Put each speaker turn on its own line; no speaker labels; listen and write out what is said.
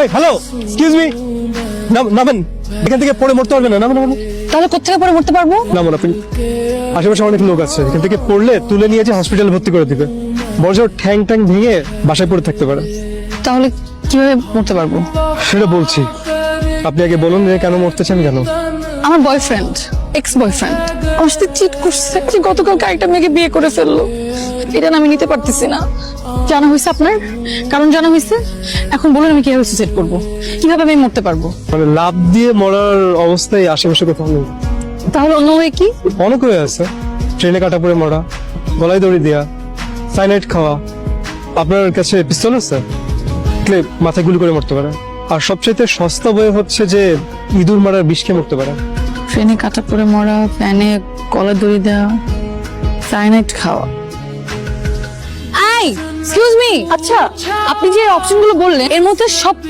এই hello excuse me নামেন এখান থেকে পড়ে মরতে পারবেন না। নামেন নামেন
তাহলে কোথেকে পরে মরতে পারব?
নামুন আপনি আশেপাশে অনেক লোক আছে। এখান থেকে পড়লে তুলে নিয়ে যে হসপিটালে ভর্তি করে দিবে। বড় জোর ঠ্যাং ট্যাং ভেঙে বাসায় পড়ে থাকতে পারে।
তাহলে কীভাবে মরতে পারব?
সেটা বলছি। আপনি আগে বলুন যে কেন মরতে চান কেন?
আমার বয়ফ্রেন্ড এক্স বয়ফ্রেন্ড আমার সাথে চিট করছে যে গতকালকে আরেকটা মেয়েকে বিয়ে করে ফেলল। এটা আমি নিতে পারতেছি না। জানা হয়েছে আপনার? কারণ জানা হয়েছে? এখন বলুন আমি কীভাবে সুইসাইড করব? কীভাবে আমি মরতে পারব?
মানে লাভ দিয়ে মরার অবস্থায় আশেপাশে কোথাও নেই।
তাহলে অন্য ওয়ে কি?
অনেক হয়ে আছে। ট্রেনে কাটা পড়ে মরা গলায় দড়ি দেওয়া সাইনাইড খাওয়া। আপনার কাছে পিস্তল আছে? মাথায় গুলি করে মরতে পারে। আর সবচাইতে সস্তা বই হচ্ছে যে ইঁদুর মারার বিষ খেয়ে মরতে পারে।
ট্রেনে কাটা পড়ে মরা ফ্যানে কলা দড়ি দেওয়া সাইনাইট খাওয়া। আই এক্সকিউজ মি আচ্ছা আপনি যে অপশনগুলো বললেন এর মধ্যে সব